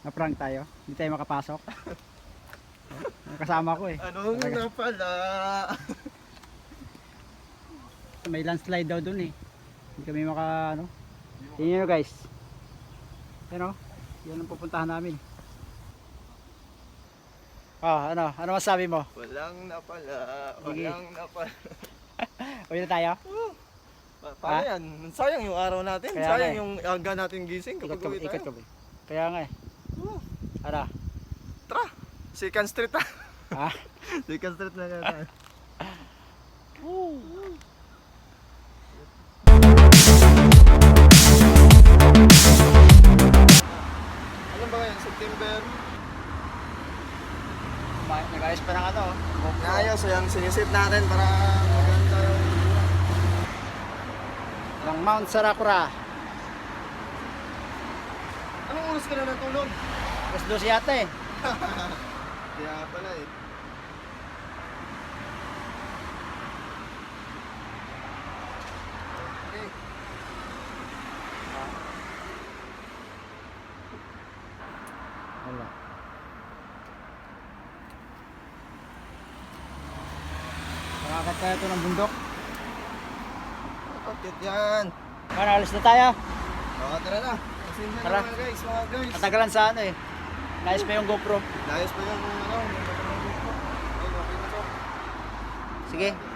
Na-prank tayo. Hindi tayo makapasok. Kasama ko eh. Ano na pala? May landslide daw dun eh. Hindi kami maka ano. Tingnan nyo guys. Yan o. Yan ang pupuntahan namin. Ah, ano? Ano masabi mo? Walang na pala. Sige. Walang na pala. Uwi na tayo? Pa- Paano yan? Sayang yung araw natin. Kaya Sayang nga eh. yung aga natin gising Ikot kapag ka, uwi ikot ka tayo. ba? Kaya nga eh. Ano? Tara! Second Street ah. Ah? Second Street na nga tayo. Ano ba ngayon? September? Nag-ayos pa ng ano. So yung sinisit natin para maganda yung Ng Mount Sarakura. Anong oras ka na natulog? Mas dos yata eh. Kaya pala eh. Wala. Nakakit tayo ito ng bundok. Bakit yan? Paano, alis na tayo. Oh, tara na. Tara. na mga guys, mga guys. Katagalan sa ano eh. Nais pa yung GoPro. Layos pa yung ano. Sige.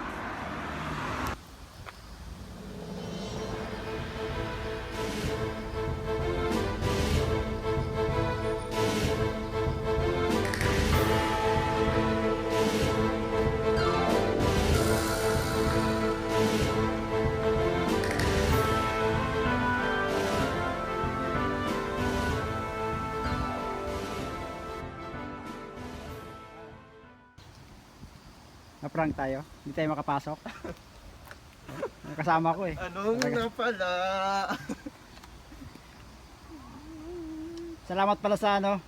Na-prank tayo. Hindi tayo makapasok. Kasama ko eh. Ano na pala? Salamat pala sa ano,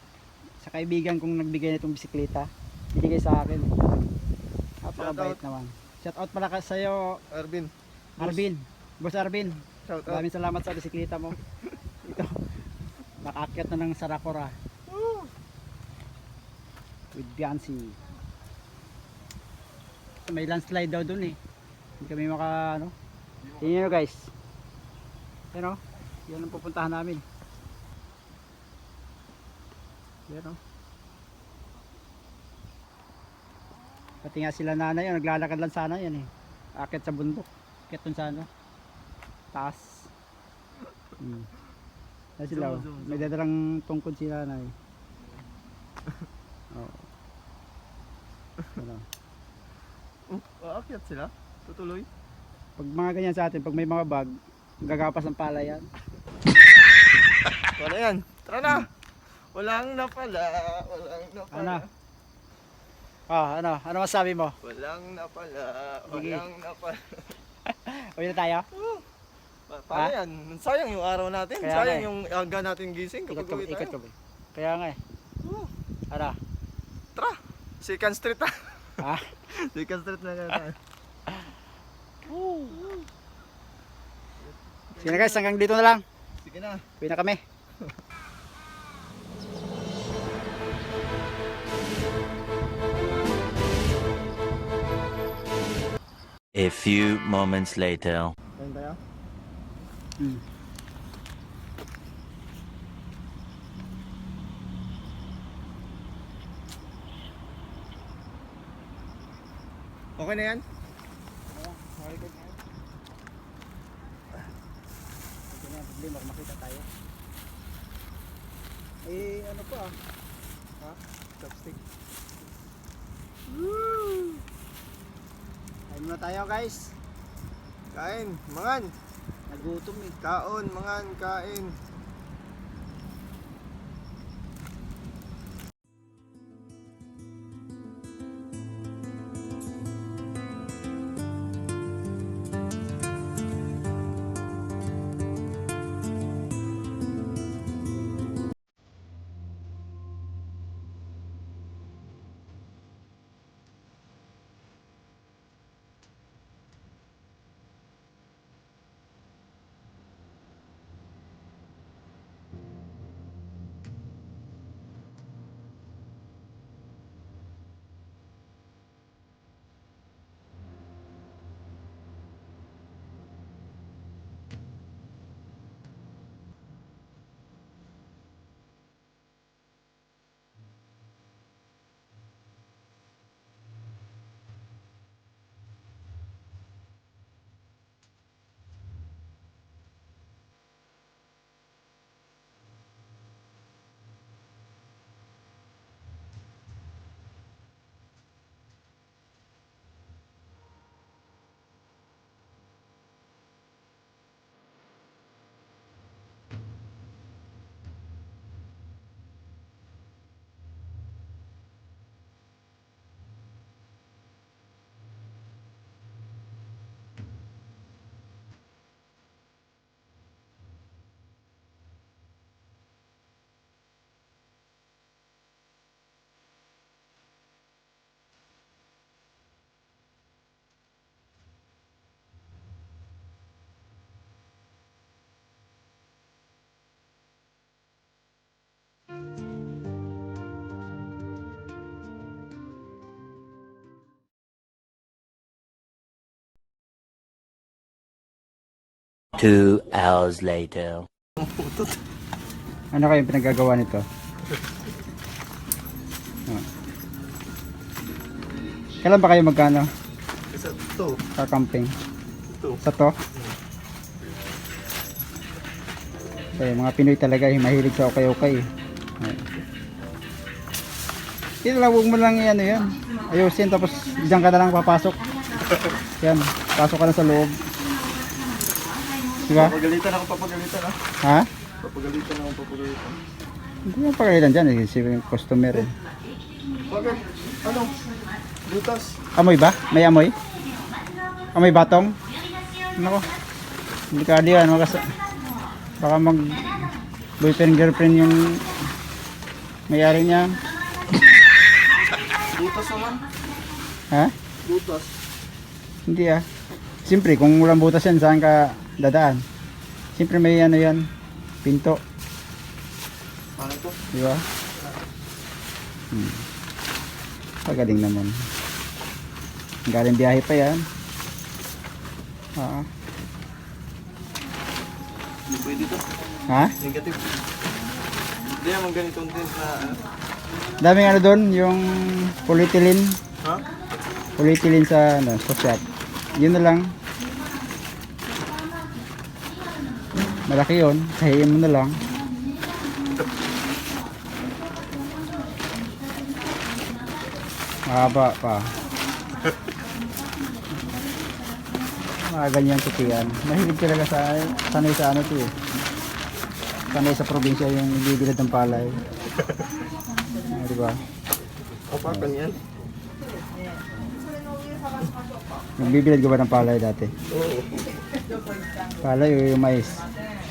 sa kaibigan kong nagbigay nitong bisikleta. Binigay sa akin. Napakabait naman. Shout out pala ka sa'yo, Arvin. Arvin. Boss Arvin. Shout out. Maraming salamat sa bisikleta mo. Ito. Nakaakyat na ng Sarakura. With Biancy. May landslide daw dun eh. Hindi kami maka ano. Tingnan nyo guys. Yan o. Yan ang pupuntahan namin. Yan o. Pati nga sila nanay yun, naglalakad lang sana yan eh. Akit sa bundok. Akit dun sa ano. Taas. Hmm. Yan sila oh. zoom, May dadalang tungkod sila nanay. Oo. Ano. Oh, aakyat sila? Tutuloy? Pag mga ganyan sa atin, pag may mga bag, gagapas ng pala yan. Wala yan. Tara na! Walang na pala. Walang na pala. Ano? Ah, ano? Ano masabi mo? Walang na pala. Sige. Walang na pala. Uwi na tayo? Pa- Paano yan? Sayang yung araw natin. Kaya nga Sayang eh. yung aga natin gising Ikot kapag ka, uwi ikot ka tayo. ba? Kaya nga eh. Oh, Ano? Tara! Second Street ah. Ah? Second Street na nga tayo. Sige na guys, hanggang dito na lang. Sige na. Uwi na kami. A few moments later. Tayo? Hmm. Okay na yan? Okay na, problema kung makita tayo. Eh, ano pa ah? Ha? Chopstick. Kain muna tayo guys. Kain. Mangan. Nagutom eh. Kaon. Mangan. Kain. Two hours later. Ano kayong pinagagawa nito? Ah. Kailan ba kayo magkano? Isa to. Kakamping? Ito. Sa to? Kaya mga Pinoy talaga yung mahilig sa okay-okay. Ay. Ito lang, huwag mo lang yan, yan. Ayusin, tapos diyan ka na lang papasok. Yan, pasok ka na sa loob. Diba? Papagalitan ako, papagalitan ah. Ha? Papagalitan ako, papagalitan. Hindi mo pagalitan dyan, eh. si customer eh. Bakit? Ano? Butas. Amoy ba? May amoy? Amoy batong? Nako. Delikado yan. Makas baka mag boyfriend girlfriend yung mayari niya. Butas naman. Ha? Butas. Hindi ah. Siyempre, kung walang butas yan, saan ka dadaan? Siyempre may ano yan. Pinto. Ano to? Di ba? Hmm. Pagaling naman. Galing biyahe pa yan. Ah. Hindi pwede to. Ha? Negative. Hindi naman ganitong tint na ano. Daming ano doon, yung polyethylene. Ha? Polyethylene sa ano, sa shop. Yun na lang. Malaki yun. Kahiin mo na lang. Mahaba pa. Mga ganyan tutian. Mahilig talaga sa sanay sa ano to eh. Sanay sa probinsya yung bibilad ng palay. Ah, di ba? Kapakan yan. Nagbibilad ka ba ng palay dati? Oo. Palay o yung mais?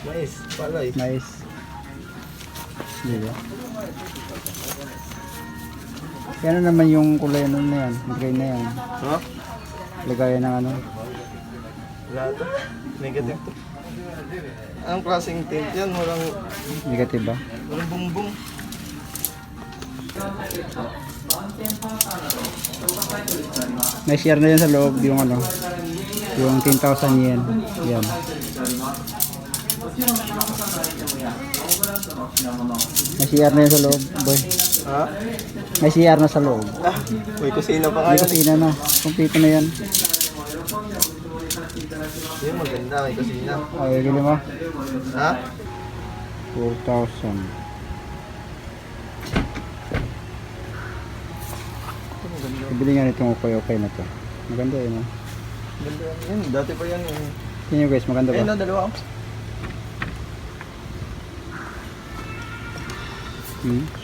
Mais. Palay. Mais. Di ba? Yan na naman yung kulay ano na yan. Lagay na yan. Ha? Lagay ng ano. Wala to. Negative to. Anong klaseng tint yan? Walang, Negative ba? walang bumbong. May share na yan sa loob yung ano. Yung 10,000 yen. Yan. May CR na yan sa loob, boy. Ha? May CR na sa loob. Ah, may kusina pa May kayo. kusina na. Kompleto na yan. Yung maganda, may kusina. Ay, bili mo. Ha? 4,000. Ibili nga nitong okay-okay na to. Maganda yun. ah. Ganda yan. Yan, dati pa yan. eh. Nyo guys, maganda Ayun ba? na, dalawa. Hmm?